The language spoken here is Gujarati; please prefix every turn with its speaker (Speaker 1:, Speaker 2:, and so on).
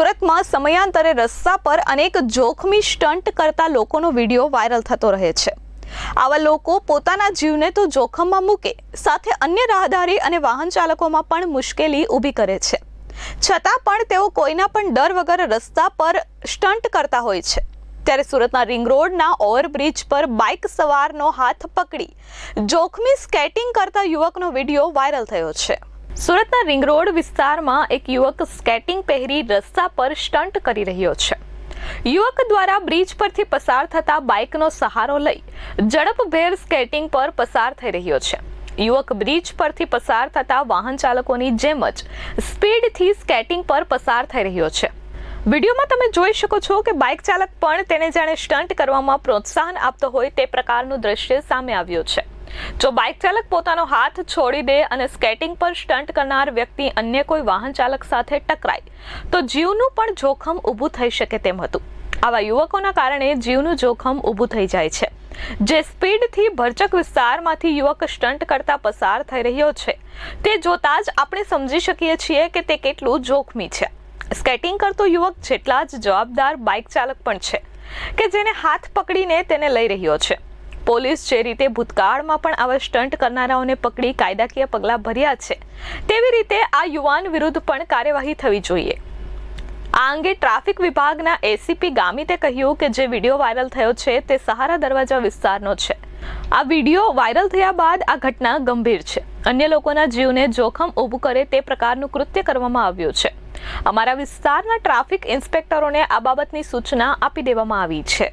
Speaker 1: સુરતમાં સમયાંતરે રસ્તા પર અનેક જોખમી સ્ટન્ટ કરતા લોકોનો વીડિયો વાયરલ થતો રહે છે. આવા લોકો પોતાના જીવને તો જોખમમાં મૂકે, સાથે અન્ય રાહદારી અને વાહન ચાલકોમાં પણ મુશ્કેલી ઊભી કરે છે. છતાં પણ તેઓ કોઈના પણ ડર વગર રસ્તા પર સ્ટન્ટ કરતા હોય છે. ત્યારે સુરતના રિંગ રોડના ઓવરબ્રિજ પર બાઇક સવારનો હાથ પકડી જોખમી સ્કેટિંગ કરતા યુવકનો વીડિયો વાયરલ થયો છે. સુરતના રિંગ રોડ વિસ્તારમાં એક યુવક સ્કેટિંગ પહેરી રસ્તા પર સ્ટન્ટ કરી રહ્યો છે. યુવક દ્વારા બ્રિજ પરથી પસાર થતા બાઇકનો સહારો લઈ ઝડપભેર સ્કેટિંગ પર પસાર થઈ રહ્યો છે. યુવક બ્રિજ પરથી પસાર થતા વાહન ચાલકોની જેમ જ સ્પીડથી સ્કેટિંગ પર પસાર થઈ રહ્યો છે. વિડીયોમાં તમે જોઈ શકો છો કે બાઇક ચાલક પણ તેને જાણે સ્ટન્ટ કરવામાં પ્રોત્સાહન આપતો હોય તે પ્રકારનું દ્રશ્ય સામે આવ્યું છે. જો બાઇક ચાલક પોતાનો હાથ છોડી દે અને સ્કેટિંગ પર સ્ટન્ટ કરનાર વ્યક્તિ અન્ય કોઈ વાહન ચાલક સાથે ટકરાય, તો જીવનું પણ જોખમ ઊભું થઈ શકે તેમ હતું. આવા યુવકોના કારણે જીવનું જોખમ ઊભું થઈ જાય છે. જે સ્પીડથી ભરચક વિસ્તારમાંથી યુવક સ્ટન્ટ કરતા પસાર થઈ રહ્યો છે, તે જોતા જ આપણે સમજી શકીએ છીએ કે તે કેટલું જોખમી છે. સ્કેટિંગ કરતો યુવક જેટલા જ જવાબદાર બાઇક ચાલક પણ છે, કે જેને હાથ પકડીને તેને લઈ રહ્યો છે. પોલીસ જે રીતે ભૂતકાળમાં પણ આવા સ્ટન્ટ કરનારાઓને પકડી કાયદાકીય પગલાં ભર્યા છે, તેવી રીતે આ યુવાન વિરુદ્ધ પણ કાર્યવાહી થવી જોઈએ. આ અંગે ટ્રાફિક વિભાગના એસીપી ગામિતે કહ્યું કે જે વીડિયો વાયરલ થયો છે, તે સહારા દરવાજા વિસ્તારનો છે. આ વીડિયો વાયરલ થયા બાદ આ ઘટના ગંભીર છે. અન્ય લોકોના જીવને જોખમ ઊભું કરે તે પ્રકારનું કૃત્ય કરવામાં આવ્યું છે. અમારા વિસ્તારના ટ્રાફિક ઇન્સ્પેક્ટરોને આ બાબતની સૂચના આપી દેવામાં આવી છે.